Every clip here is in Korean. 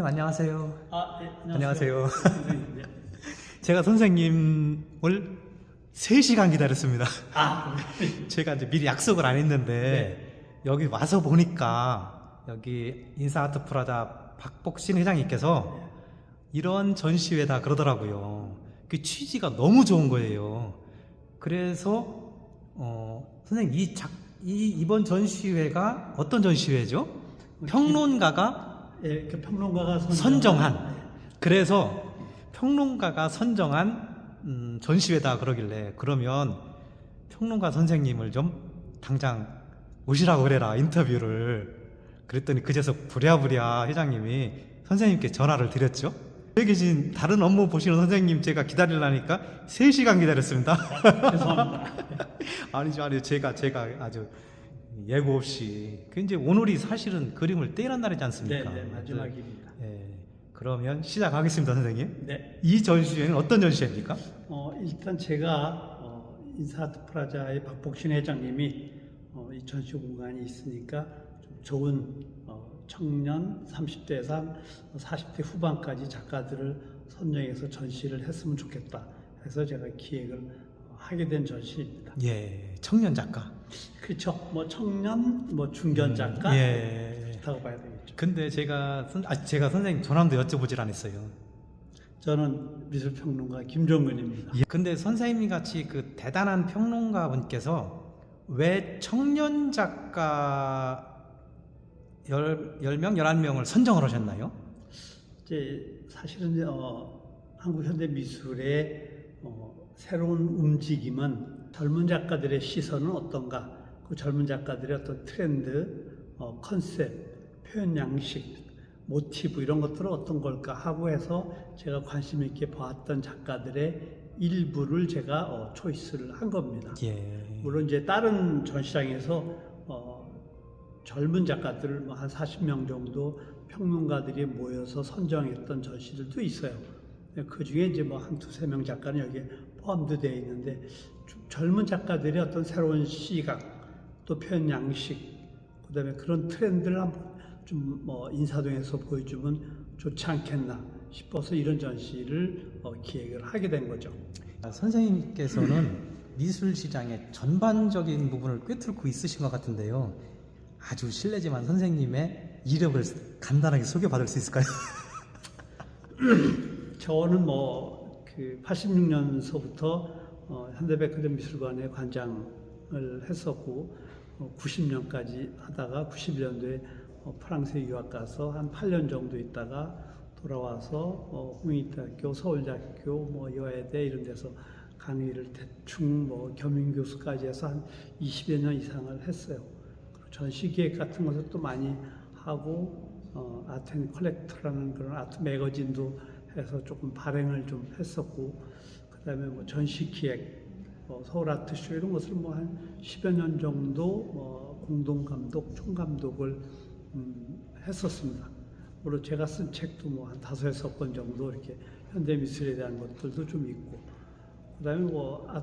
선생님 안녕하세요. 아, 네, 안녕하세요. 선생님, 네. 제가 선생님을 3시간 기다렸습니다. 아, 제가 이제 미리 약속을 안 했는데 여기 와서 보니까 여기 인사아트 프라자 박복신 회장님께서 이런 전시회다 그러더라고요. 그 취지가 너무 좋은 거예요. 그래서 어, 선생님 이, 작, 이 이번 전시회가 어떤 전시회죠? 평론가가 예, 그 평론가가 선정한, 선정한. 그래서 평론가가 선정한 음, 전시회다 그러길래 그러면 평론가 선생님을 좀 당장 오시라고 그래라 인터뷰를. 그랬더니 그제서 부랴부랴 회장님이 선생님께 전화를 드렸죠. 여기 계신 다른 업무 보시는 선생님 제가 기다리려니까 3시간 기다렸습니다. 죄송합니다. 아니죠 아니죠 제가 제가 아주 예고 없이 그 이제 오늘이 사실은 그림을 떼는 날이지 네, 않습니까 네, 마지막입니다. 예, 그러면 시작하겠습니다, 선생님. 네, 이 전시회는 어떤 전시회입니까? 어, 일단 제가 어, 인사아트 프라자의 박복신 회장님이 어, 이 전시 공간이 있으니까 좀 좋은 어, 청년 30대에서 40대 후반까지 작가들을 선정해서 전시를 했으면 좋겠다. 해서 제가 기획을 어, 하게 된 전시입니다. 예, 청년 작가. 그렇죠. 뭐 청년, 뭐 중견 작가 예. 좋다고 봐야 되겠죠. 근데 제가 선, 아, 제가 선생님 전함도 여쭤보질 않았어요. 저는 미술평론가 김종근입니다. 예, 근데 선생님 같이 그 대단한 평론가 분께서 왜 청년 작가 10, 10명, 11명을 선정을 하셨나요? 이제 사실은 이제, 어, 한국 현대 미술의 어, 새로운 움직임은 젊은 작가들의 시선은 어떤가? 그 젊은 작가들의 어떤 트렌드, 어, 컨셉, 표현 양식, 모티브 이런 것들은 어떤 걸까 하고 해서 제가 관심 있게 봤던 작가들의 일부를 제가 어, 초이스를 한 겁니다. 예. 물론 이제 다른 전시장에서 어, 젊은 작가들 뭐한 40명 정도 평론가들이 모여서 선정했던 전시들도 있어요. 그 중에 이제 뭐 한 두세 명 작가는 여기에 포함도 되어 있는데 좀 젊은 작가들의 어떤 새로운 시각 또 표현 양식 그다음에 그런 트렌드를 한번 좀 뭐 인사동에서 보여주면 좋지 않겠나 싶어서 이런 전시를 어, 기획을 하게 된 거죠. 아, 선생님께서는 미술 시장의 전반적인 부분을 꿰뚫고 있으신 것 같은데요. 아주 실례지만 선생님의 이력을 간단하게 소개받을 수 있을까요? 저는 뭐 그 86년서부터 어, 현대백화점 미술관의 관장을 했었고 어, 90년까지 하다가 91년도에 어, 프랑스에 유학 가서 한 8년 정도 있다가 돌아와서 어, 홍익대학교, 서울대학교, 뭐 여의대 이런 데서 강의를 대충 뭐 겸임 교수까지 해서 한 20여 년 이상을 했어요. 전시 기획 같은 것을 또 많이 하고 어, 아트 앤 컬렉터라는 그런 아트 매거진도 해서 조금 발행을 좀 했었고 그다음에 뭐 전시 기획, 뭐 서울 아트쇼 이런 것을 뭐 한 10여 년 정도 뭐 공동 감독, 총 감독을 음, 했었습니다. 물론 제가 쓴 책도 뭐 한 다섯 여섯 권 정도 이렇게 현대 미술에 대한 것들도 좀 있고 그다음에 뭐 아,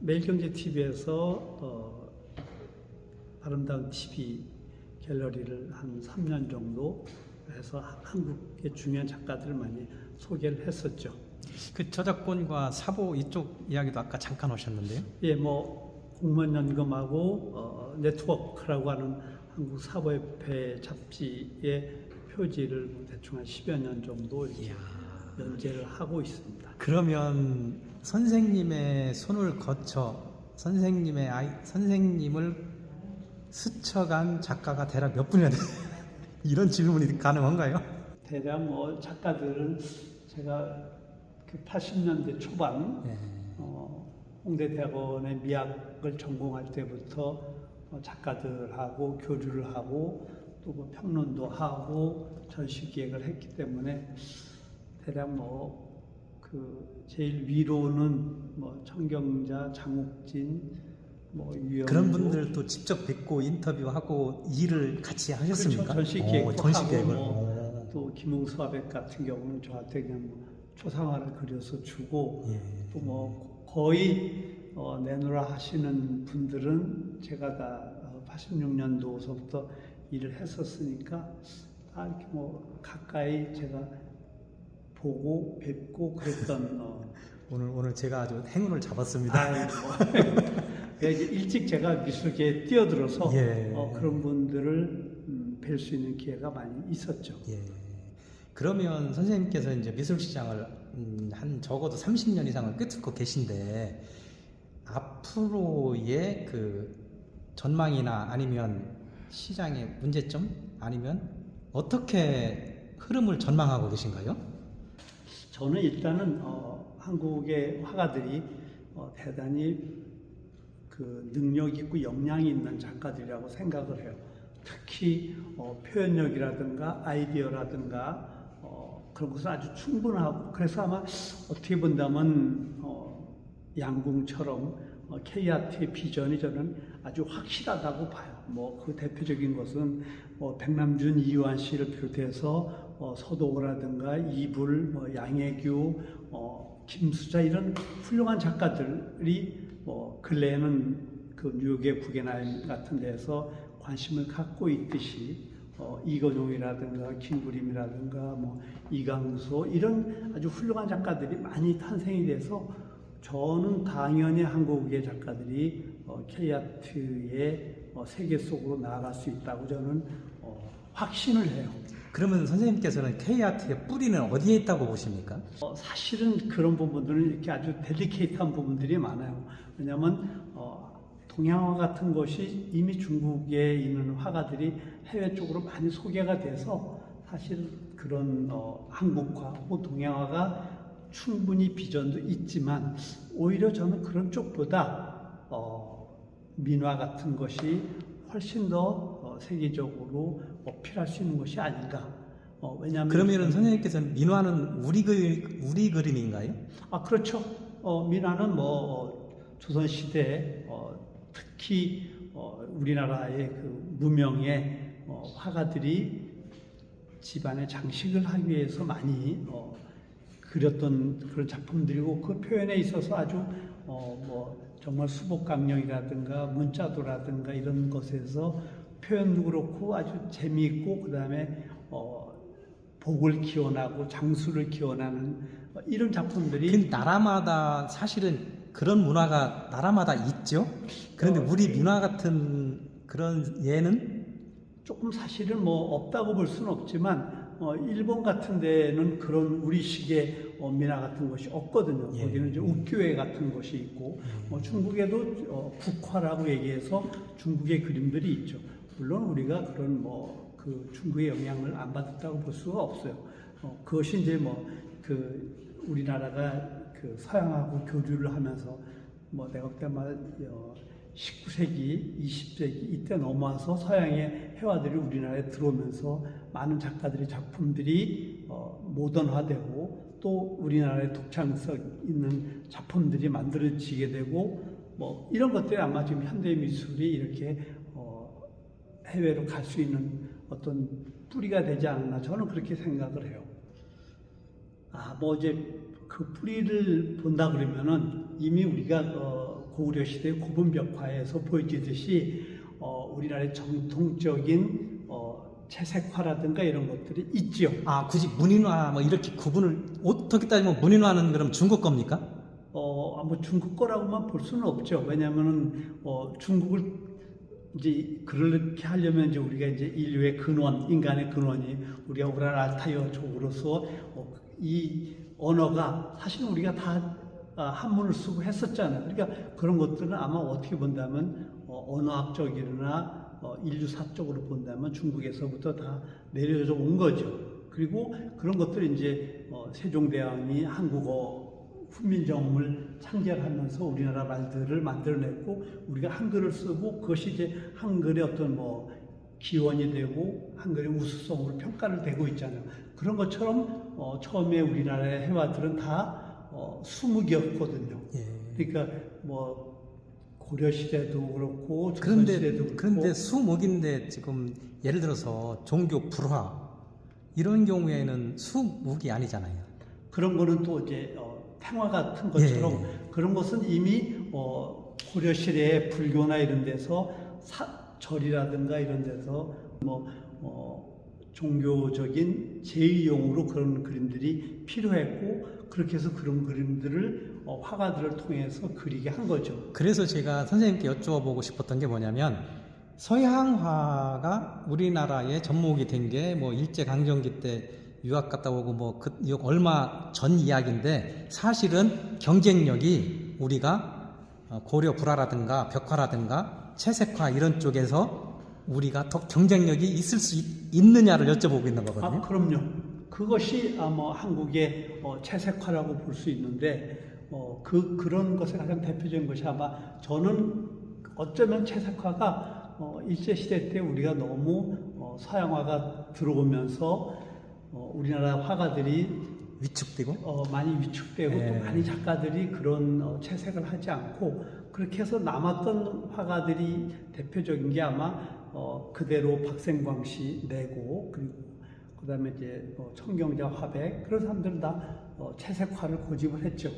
매일경제 TV에서 어, 아름다운 TV 갤러리를 한 3년 정도 해서 하- 한국의 중요한 작가들을 많이 소개를 했었죠. 그 저작권과 사보 이쪽 이야기도 아까 잠깐 하셨는데요. 예, 뭐 공무원 연금하고 어, 네트워크라고 하는 한국 사법협회 잡지의 표지를 뭐 대충 한 10여 년 정도 이야. 연재를 하고 있습니다. 그러면 선생님의 손을 거쳐 선생님의 아이 선생님을 스쳐간 작가가 대략 몇 분이나 돼요? 이런 질문이 가능한가요? 대략 뭐 작가들은 제가 그 80년대 초반 예. 어, 홍대대학원의 미학을 전공할 때부터 어, 작가들하고 교류를 하고 또 뭐 평론도 하고 전시 기획을 했기 때문에 대략 뭐 그 제일 위로는 뭐 청경자, 장욱진, 뭐 그런 분들 도 직접 뵙고 인터뷰하고 일을 같이 하셨습니까? 그렇죠. 전시 오, 기획도 전시 계획을. 뭐 오. 또 김웅수 아백 같은 경우는 저한테 그냥 뭐 초상화를 그려서 주고 예. 또뭐 거의 어, 내노라 하시는 분들은 제가 다 86년도서부터 일을 했었으니까 다 이렇게 뭐 가까이 제가 보고 뵙고 그랬던 어, 오늘 오늘 제가 아주 행운을 잡았습니다. 아이고 예, 이제 일찍 제가 미술계에 뛰어들어서 예. 어, 그런 분들을 음, 뵐수 있는 기회가 많이 있었죠. 예. 그러면 선생님께서 이제 미술 시장을 음, 한 적어도 30년 이상을 끄트고 계신데 앞으로의 그 전망이나 아니면 시장의 문제점 아니면 어떻게 흐름을 전망하고 계신가요? 저는 일단은 어, 한국의 화가들이 어, 대단히 그 능력 있고 역량이 있는 작가들이라고 생각을 해요. 특히 어, 표현력이라든가 아이디어라든가 어, 그런 것은 아주 충분하고 그래서 아마 어떻게 본다면 어, 양궁처럼 어, K아트의 비전이 저는 아주 확실하다고 봐요. 뭐 그 대표적인 것은 뭐 백남준, 이유한 씨를 비롯해서 어, 서도호라든가 이불, 뭐 양혜규, 어, 김수자 이런 훌륭한 작가들이 뭐 근래에는 그 뉴욕의 구겐하임 같은 데서 관심을 갖고 있듯이 어, 이건용이라든가 김구림이라든가 뭐 이강소 이런 아주 훌륭한 작가들이 많이 탄생이 돼서 저는 당연히 한국의 작가들이 어, K아트의 어, 세계 속으로 나아갈 수 있다고 저는 어, 확신을 해요. 그러면 선생님께서는 K아트의 뿌리는 어디에 있다고 보십니까? 어, 사실은 그런 부분들은 이렇게 아주 델리케이트한 부분들이 많아요. 왜냐하면 어, 동양화 같은 것이 이미 중국에 있는 화가들이 해외 쪽으로 많이 소개가 돼서 사실 그런 어, 한국화 혹은 동양화가 충분히 비전도 있지만 오히려 저는 그런 쪽보다 어, 민화 같은 것이 훨씬 더 어, 세계적으로 어필할 수 있는 것이 아닌가. 어, 왜냐하면 그러면은 선생님께서는 민화는 우리 그 우리 그림인가요? 아 그렇죠. 어, 민화는 뭐 조선 시대 어, 특히 어, 우리나라의 그 무명의 어, 화가들이 집안의 장식을 하기 위해서 많이 어, 그렸던 그런 작품들이고 그 표현에 있어서 아주 어, 뭐 정말 수복강령이라든가 문자도라든가 이런 것에서 표현도 그렇고 아주 재미있고 그 다음에 어, 복을 기원하고 장수를 기원하는 어, 이런 작품들이 그 나라마다 사실은 그런 문화가 나라마다 있죠. 그런데 어, 우리 민화 같은 그런 예는 조금 사실은 뭐 없다고 볼 수는 없지만 어, 일본 같은 데는 그런 우리식의 어, 민화 같은 것이 없거든요. 예. 거기는 이제 우교회 같은 것이 있고 어, 중국에도 어, 북화라고 얘기해서 중국의 그림들이 있죠. 물론 우리가 그런 뭐 그 중국의 영향을 안 받았다고 볼 수가 없어요. 어, 그것이 이제 뭐 그 우리나라가 그 서양하고 교류를 하면서 뭐 내가 그때 말 어, 19세기, 20세기 이때 넘어와서 서양의 해화들이 우리나라에 들어오면서 많은 작가들의 작품들이 어, 모던화되고 또 우리나라의 독창성 있는 작품들이 만들어지게 되고 뭐 이런 것들이 아마 지금 현대 미술이 이렇게 어, 해외로 갈 수 있는 어떤 뿌리가 되지 않았나 저는 그렇게 생각을 해요. 아, 뭐 이제 그 뿌리를 본다 그러면은 이미 우리가 어, 고구려 시대 고분벽화에서 보여지듯이 어, 우리나라의 정통적인 어, 채색화라든가 이런 것들이 있지요. 아 굳이 문인화 뭐 이렇게 구분을 어떻게 따지면 문인화는 그럼 중국 겁니까? 어, 뭐 중국 거라고만 볼 수는 없죠. 왜냐하면은 어, 중국을 이제 그렇게 하려면 이제 우리가 이제 인류의 근원, 인간의 근원이 우리가 우랄 알타이어 족으로서 어, 이 언어가 사실 우리가 다 아, 한문을 쓰고 했었잖아요. 그러니까 그런 것들은 아마 어떻게 본다면 어, 언어학적이나 어, 인류사적으로 본다면 중국에서부터 다 내려져 온 거죠. 그리고 그런 것들이 이제 어, 세종대왕이 한국어 훈민정음을 창제하면서 우리나라 말들을 만들어냈고 우리가 한글을 쓰고 그것이 이제 한글의 어떤 뭐 기원이 되고 한글의 우수성으로 평가를 되고 있잖아요. 그런 것처럼 어, 처음에 우리나라의 해화들은 다 어, 수묵이었거든요. 예. 그러니까 뭐 고려 시대도 그렇고 조선 그런데 시대도 그렇고 그런데 수목인데 지금 예를 들어서 종교 불화 이런 경우에는 수목이 아니잖아요. 그런 거는 또 이제 어, 탱화 같은 것처럼 예, 그런 것은 이미 어, 고려 시대의 불교나 이런 데서 사, 절이라든가 이런 데서 뭐 어, 종교적인 제의용으로 그런 그림들이 필요했고 그렇게 해서 그런 그림들을 어, 화가들을 통해서 그리게 한 거죠. 그래서 제가 선생님께 여쭤보고 싶었던 게 뭐냐면 서양화가 우리나라의 접목이 된 게 뭐 일제 강점기 때 유학 갔다 오고 뭐 그 얼마 전 이야기인데 사실은 경쟁력이 우리가 어, 고려 불화라든가 벽화라든가 채색화 이런 쪽에서 우리가 더 경쟁력이 있을 수 있, 있느냐를 여쭤보고 있는 거거든요. 아, 그럼요. 그것이 아마 한국의 어, 채색화라고 볼 수 있는데 어, 그 그런 것의 가장 대표적인 것이 아마 저는 어쩌면 채색화가 어, 일제 시대 때 우리가 너무 어, 서양화가 들어오면서 어, 우리나라 화가들이 위축되고 어, 많이 위축되고 예. 또 많이 작가들이 그런 어, 채색을 하지 않고 그렇게 해서 남았던 화가들이 대표적인 게 아마 어, 그대로 박생광 씨 내고 그리고 그다음에 이제 어, 청경자 화백 그런 사람들은 다 어, 채색화를 고집을 했죠.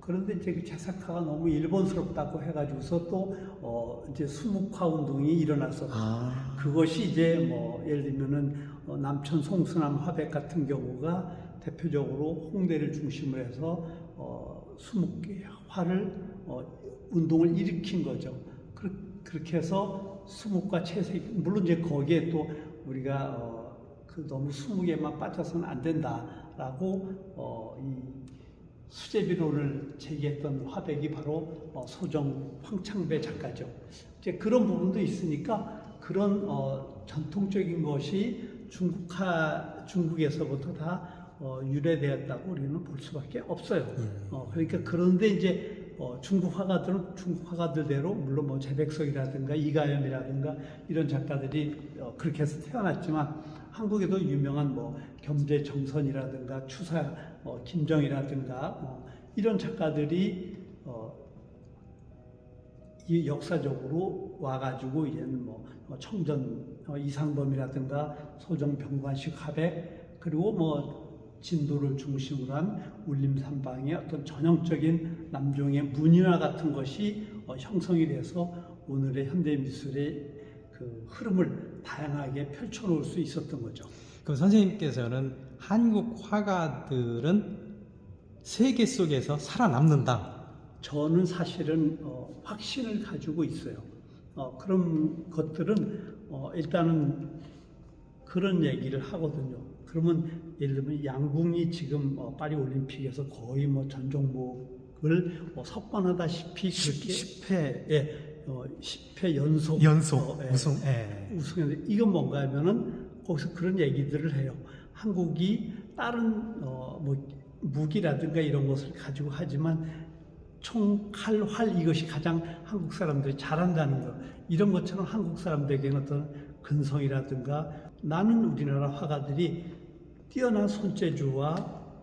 그런데 이제 그 채색화가 너무 일본스럽다고 해가지고서 또 어, 이제 수묵화 운동이 일어났었고 아. 그것이 이제 뭐 예를 들면은 어, 남천 송수남 화백 같은 경우가 대표적으로 홍대를 중심으로 해서 어, 수묵화를 어, 운동을 일으킨 거죠. 그, 그렇게 해서 수묵과 채색 물론 이제 거기에 또 우리가 어, 그 너무 수묵에만 빠져서는 안 된다라고 어, 이 수제비론을 제기했던 화백이 바로 어, 소정 황창배 작가죠. 이제 그런 부분도 있으니까 그런 어, 전통적인 것이 중국화 중국에서부터 다 어, 유래되었다고 우리는 볼 수밖에 없어요. 어, 그러니까 그런데 이제 어, 중국 화가들은 중국 화가들대로 물론 뭐 재백석이라든가 이가염이라든가 이런 작가들이 어, 그렇게 해서 태어났지만 한국에도 유명한 뭐 겸재정선이라든가 추사 어, 김정이라든가 어, 이런 작가들이 어, 이 역사적으로 와가지고 이제는 뭐 어, 청전 어, 이상범이라든가 소정 병관식 화백 그리고 뭐 진도를 중심으로 한 울림산방의 어떤 전형적인 남종의 문인화 같은 것이 어, 형성이 돼서 오늘의 현대 미술의 그 흐름을 다양하게 펼쳐놓을 수 있었던 거죠. 그럼 선생님께서는 한국 화가들은 세계 속에서 살아남는다. 저는 사실은 어, 확신을 가지고 있어요. 어, 그런 것들은 어, 일단은 그런 얘기를 하거든요. 그러면 예를 들면 양궁이 지금 어, 파리 올림픽에서 거의 뭐 전 종목을 뭐 석권하다시피 그렇게 10회 예, 어, 10회 연속 연속 어, 예, 우승. 예. 우승했는데 이건 뭔가 하면은 거기서 그런 얘기들을 해요. 한국이 다른 어, 뭐 무기라든가 이런 것을 가지고 하지만 총, 칼, 활 이것이 가장 한국 사람들이 잘한다는 것 이런 것처럼 한국 사람들에게는 어떤 근성이라든가 나는 우리나라 화가들이 뛰어난 손재주와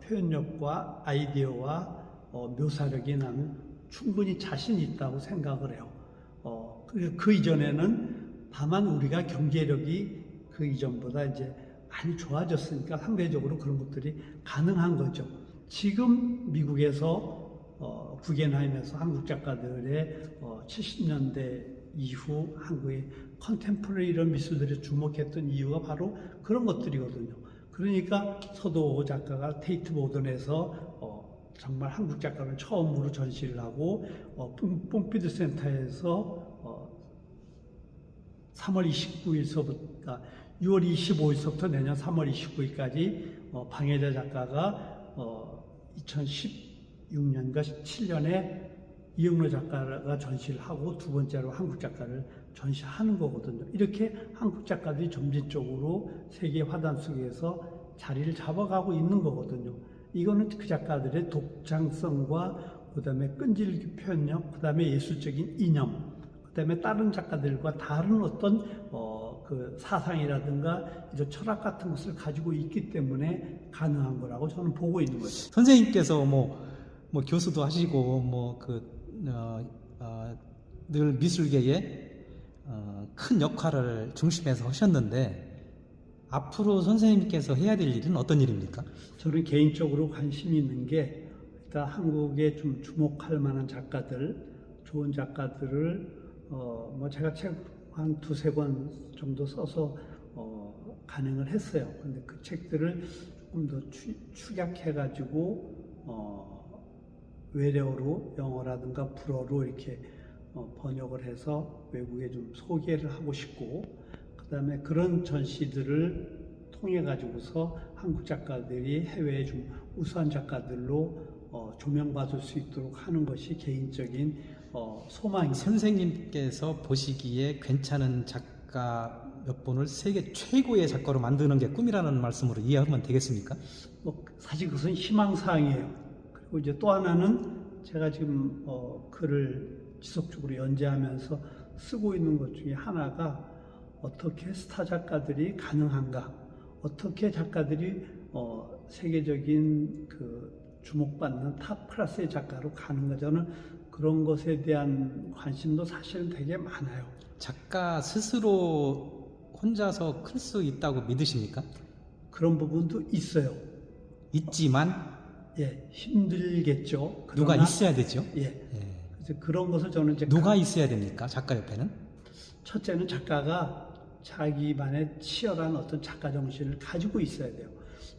표현력과 아이디어와 어, 묘사력이 나는 충분히 자신 있다고 생각을 해요. 어, 그, 그 이전에는 다만 우리가 경제력이 그 이전보다 이제 많이 좋아졌으니까 상대적으로 그런 것들이 가능한 거죠. 지금 미국에서 어, 구겐하임에서 한국 작가들의 어, 70년대 이후 한국의 컨템포러리 이런 미술들이 주목했던 이유가 바로 그런 것들이거든요. 그러니까 서도호 작가가 테이트 모던에서 어, 정말 한국 작가를 처음으로 전시를 하고 어, 뽕- 뽕피드 센터에서 어, 3월 29일서부터 6월 25일서부터 내년 3월 29일까지 어, 방해자 작가가 어, 2016년과 7년에 이영로 작가가 전시를 하고 두 번째로 한국 작가를 전시하는 거거든요. 이렇게 한국 작가들이 점진적으로 세계 화단 속에서 자리를 잡아가고 있는 거거든요. 이거는 그 작가들의 독창성과 그 다음에 끈질기 표현력, 그 다음에 예술적인 이념, 그 다음에 다른 작가들과 다른 어떤 어, 그 사상이라든가 이런 철학 같은 것을 가지고 있기 때문에 가능한 거라고 저는 보고 있는 거죠. 선생님께서 뭐, 뭐 교수도 하시고 뭐그 어, 어, 늘 미술계에 어, 큰 역할을 중심에서 하셨는데 앞으로 선생님께서 해야 될 일은 어떤 일입니까? 저는 개인적으로 관심이 있는 게 일단 한국에 좀 주목할 만한 작가들, 좋은 작가들을 어, 뭐 제가 책 한 두세 권 정도 써서 어, 간행을 했어요. 그런데 그 책들을 조금 더 추, 축약해 가지고 어, 외래어로 영어라든가 불어로 이렇게 어, 번역을 해서 외국에 좀 소개를 하고 싶고 그다음에 그런 전시들을 통해 가지고서 한국 작가들이 해외에 좀 우수한 작가들로 어, 조명받을 수 있도록 하는 것이 개인적인 어, 소망입니다. 선생님께서 보시기에 괜찮은 작가 몇 분을 세계 최고의 작가로 만드는 게 꿈이라는 말씀으로 이해하면 되겠습니까? 뭐 사실 그것은 희망사항이에요. 그리고 이제 또 하나는 제가 지금 어, 글을 지속적으로 연재하면서 쓰고 있는 것 중에 하나가 어떻게 스타 작가들이 가능한가, 어떻게 작가들이 어, 세계적인 그 주목받는 탑 클래스의 작가로 가는가 저는 그런 것에 대한 관심도 사실은 되게 많아요. 작가 스스로 혼자서 클 수 있다고 믿으십니까? 그런 부분도 있어요. 있지만 예, 힘들겠죠. 누가 그러나, 있어야 되죠. 예, 예. 그래서 그런 것을 저는 이제 누가 있어야 됩니까? 작가 옆에는? 첫째는 작가가 자기만의 치열한 어떤 작가 정신을 가지고 있어야 돼요.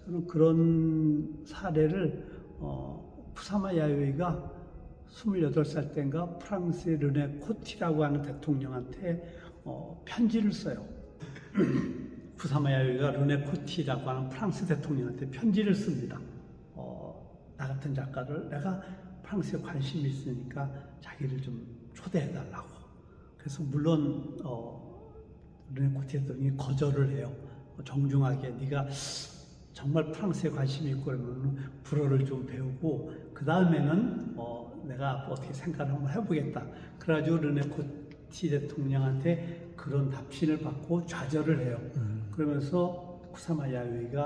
저는 그런 사례를 어, 푸사마 야요이가 28살 때인가 프랑스의 르네 코티라고 하는 대통령한테 어, 편지를 써요. 푸사마 야요이가 르네 코티라고 하는 프랑스 대통령한테 편지를 씁니다. 어, 나 같은 작가를 내가 프랑스에 관심이 있으니까 자기를 좀 초대해 달라고. 그래서 물론 어, 르네코티 대통령이 거절을 해요. 어, 정중하게 네가 정말 프랑스에 관심이 있고 그러면 불어를 좀 배우고 그 다음에는 어, 내가 어떻게 생각을 한번 해보겠다. 그래가지고 르네코 티 대통령한테 그런 답신을 받고 좌절을 해요. 그러면서 쿠사마 야요이가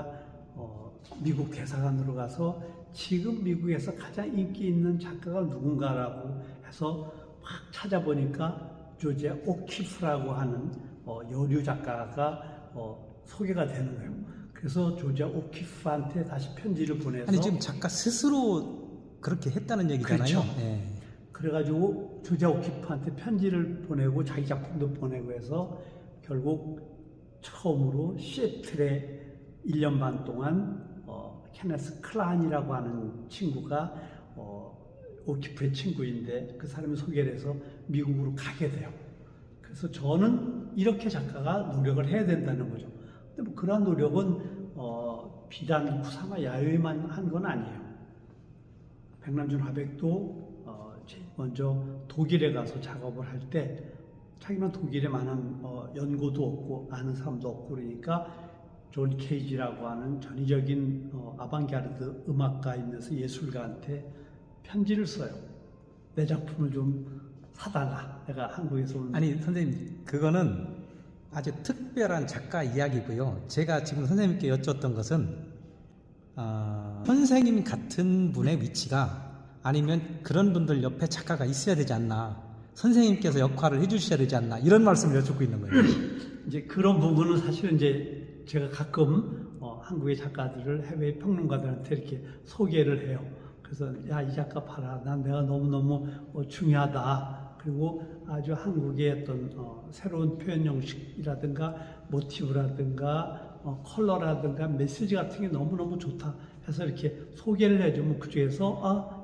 어, 미국 대사관으로 가서 지금 미국에서 가장 인기 있는 작가가 누군가라고 해서 막 찾아보니까 조제 오키프라고 하는 어, 여류 작가가 어, 소개가 되는 거예요. 그래서 조제 오키프한테 다시 편지를 보내서 아니 지금 작가 스스로 그렇게 했다는 얘기잖아요. 그렇죠. 예. 그래가지고 조제 오키프한테 편지를 보내고 자기 작품도 보내고 해서 결국 처음으로 시애틀에 1년 반 동안 어, 케네스 클란이라고 하는 친구가 어, 오키프의 친구인데 그 사람이 소개를 해서 미국으로 가게 돼요. 그래서 저는 이렇게 작가가 노력을 해야 된다는 거죠. 근데 뭐 그러한 노력은 어, 비단 쿠사마 야요이만 한 건 아니에요. 백남준 화백도 어, 먼저 독일에 가서 작업을 할 때 자기는 독일에 많은 어, 연고도 없고 아는 사람도 없고 그러니까 존 케이지라고 하는 전위적인 어, 아방가르드 음악가이면서 예술가한테 편지를 써요. 내 작품을 좀 사달라. 내가 한국에서 온 아니 선생님 그거는 아주 특별한 작가 이야기고요. 제가 지금 선생님께 여쭸던 것은 아, 선생님 같은 분의 위치가 아니면 그런 분들 옆에 작가가 있어야 되지 않나. 선생님께서 역할을 해주셔야 되지 않나 이런 말씀을 여쭙고 있는 거예요. 이제 그런 부분은 사실은 이제 제가 가끔 어, 한국의 작가들을 해외 평론가들한테 이렇게 소개를 해요. 그래서 야 이 작가 봐라, 난 내가 너무 너무 어, 중요하다. 그리고 아주 한국의 어떤 어, 새로운 표현 형식이라든가 모티브라든가 어, 컬러라든가 메시지 같은 게 너무 너무 좋다. 해서 이렇게 소개를 해주면 그 중에서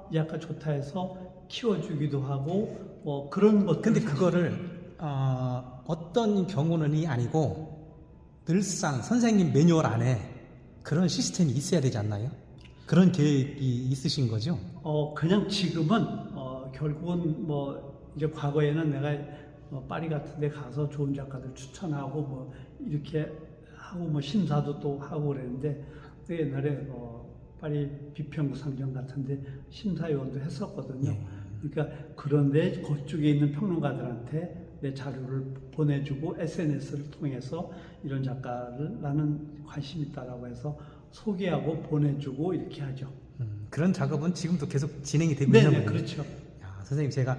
아이 작가 좋다 해서 키워주기도 하고 뭐 그런 것. 근데 그거를 어, 어떤 경우는이 아니고 늘상 선생님 매뉴얼 안에 그런 시스템이 있어야 되지 않나요? 그런 계획이 있으신 거죠? 어, 그냥 지금은, 어, 결국은 뭐, 이제 과거에는 내가 어, 파리 같은 데 가서 좋은 작가들 추천하고 뭐, 이렇게 하고 뭐, 심사도 또 하고 그랬는데, 그 옛날에, 어, 파리 비평구 상점 같은 데 심사위원도 했었거든요. 예. 그러니까 그런데 그쪽에 있는 평론가들한테 내 자료를 보내주고 SNS를 통해서 이런 작가를 나는 관심 있다라고 해서 소개하고 보내주고 이렇게 하죠. 음, 그런 작업은 지금도 계속 진행이 되고 있는 거예요. 그렇죠. 야, 선생님 제가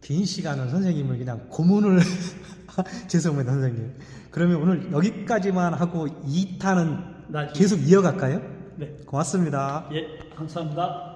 긴 시간을 선생님을 그냥 고문을 죄송합니다 선생님. 그러면 오늘 여기까지만 하고 2탄은 나중에. 계속 이어갈까요? 네. 고맙습니다. 예, 감사합니다.